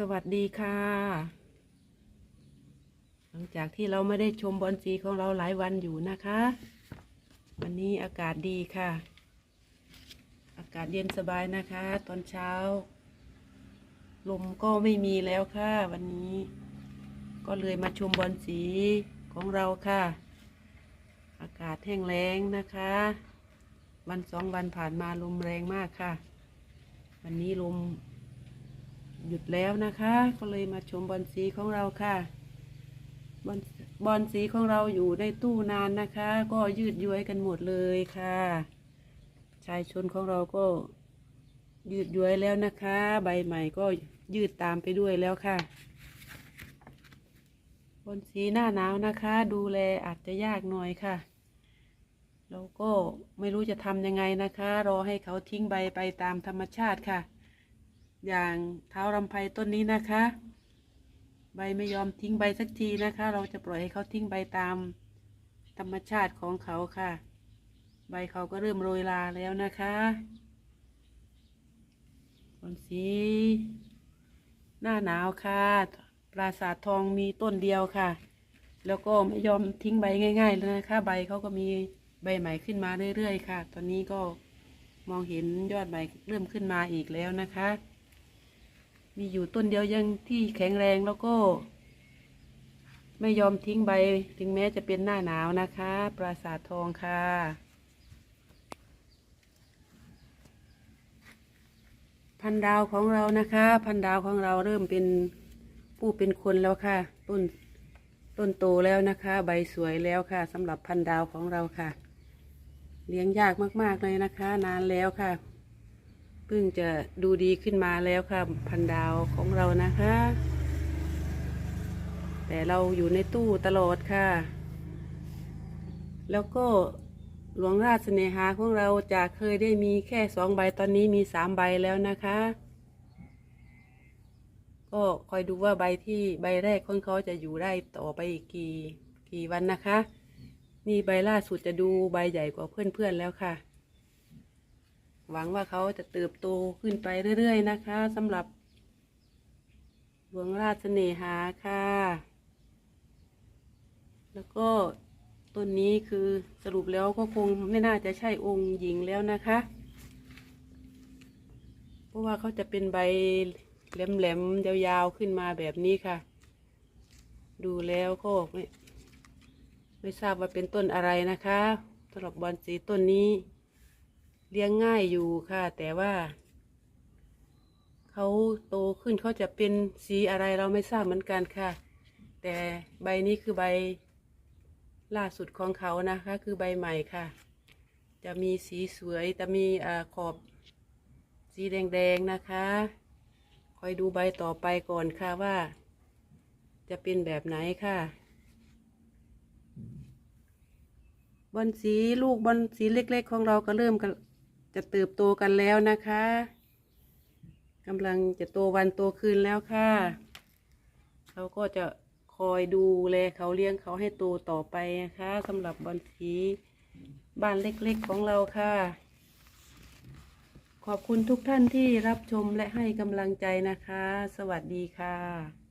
สวัสดีค่ะ หลังจากที่เราไม่ได้ชมบอลสีของเราหลายวันอยู่นะคะ วันนี้อากาศดีค่ะ อากาศเย็นสบายนะคะ ตอนเช้า ลมก็ไม่มีแล้วค่ะ วันนี้ ก็เลยมาชมบอลสีของเราค่ะ อากาศแห้งแล้งนะคะ วันสองวันผ่านมาลมแรงมากค่ะ วันนี้ลม หยุดแล้วนะคะ ก็เลยมาชมบอลสีของเราค่ะบอลบอลสีของเราอยู่ในตู้นานนะคะ ก็ยืดย้วยกันหมดเลยค่ะ ชายชนของเราก็ยืดย้วยแล้วนะคะ ใบใหม่ก็ยืดตามไปด้วยแล้วค่ะบอลสีหน้าหนาวนะคะ ดูแลอาจจะยากหน่อยค่ะเราก็ไม่รู้จะทำยังไงนะคะ รอให้เขาทิ้งใบไปตามธรรมชาติค่ะ อย่างเท้ารำไพต้นนี้นะคะ ใบไม่ยอมทิ้งใบสักทีนะคะ เราจะปล่อยให้เขาทิ้งใบตามธรรมชาติของเขาค่ะ ใบเขาก็เริ่มโรยลาแล้วนะคะบนสีหน้าหนาวค่ะ ปราสาททองมีต้นเดียวค่ะ แล้วก็ไม่ยอมทิ้งใบง่ายๆเลยนะคะ ใบเขาก็มีใบใหม่ขึ้นมาเรื่อยๆค่ะ ตอนนี้ก็มองเห็นยอดใบเริ่มขึ้นมาอีกแล้วนะคะ มีอยู่ต้นเดียวยังที่แข็งแรงแล้วก็ ไม่ยอมทิ้งใบ ถึงแม้จะเป็นหน้าหนาวนะคะ ปราสาททองค่ะ พันดาวของเรานะคะ พันดาวของเราเริ่มเป็นผู้เป็นคนแล้วค่ะ ต้นต้นโตแล้วนะคะ ใบสวยแล้วค่ะสำหรับพันดาวของเราค่ะ เลี้ยงยากมาก ๆ เลยนะคะ นานแล้วค่ะ เพิ่งจะดูดีขึ้นมาแล้วค่ะ พันดาวของเรานะคะ แต่เราอยู่ในตู้ตลอดค่ะ แล้วก็หลวงราชเสนหาของเราจากเคยได้มีแค่สองใบตอนนี้มีสามใบแล้วนะคะ ก็คอยดูว่าใบที่ใบแรกของเขาจะอยู่ได้ต่อไปอีกกี่กี่วันนะคะ นี่ใบล่าสุดจะดูใบใหญ่กว่าเพื่อนๆแล้วค่ะ หวังว่าเขาจะเติบโตขึ้นไปเรื่อยๆนะคะสำหรับหลวงราชเสน่หาค่ะ แล้วก็ต้นนี้คือสรุปแล้วก็คงไม่น่าจะใช่องค์หญิงแล้วนะคะ เพราะว่าเขาจะเป็นใบแหลมๆยาวๆขึ้นมาแบบนี้ค่ะ ดูแล้วก็ไม่ไม่ทราบว่าเป็นต้นอะไรนะคะสำหรับบอนสีต้นนี้ เลี้ยงง่ายอยู่ค่ะ แต่ว่า เขาโตขึ้นเขาจะเป็นสีอะไรเราไม่ทราบเหมือนกันค่ะ แต่ใบนี้คือใบล่าสุดของเขานะคะ คือใบใหม่ค่ะ จะมีสีสวยจะมีอขอบสีแดงๆนะคะคอยดูใบต่อไปก่อนค่ะว่า จะเป็นแบบไหนค่ะบอนสีลูกบอนสีเล็ก ๆ ของเราก็เริ่มกัน จะเติบโตกันแล้วนะคะกำลังจะโตวันโตคืนแล้วค่ะเราก็จะคอยดูแลเขาเลี้ยงเขาให้โตต่อไปนะคะสำหรับบอนสีบ้านเล็กๆของเราค่ะ ขอบคุณทุกท่านที่รับชมและให้กำลังใจนะคะ สวัสดีค่ะ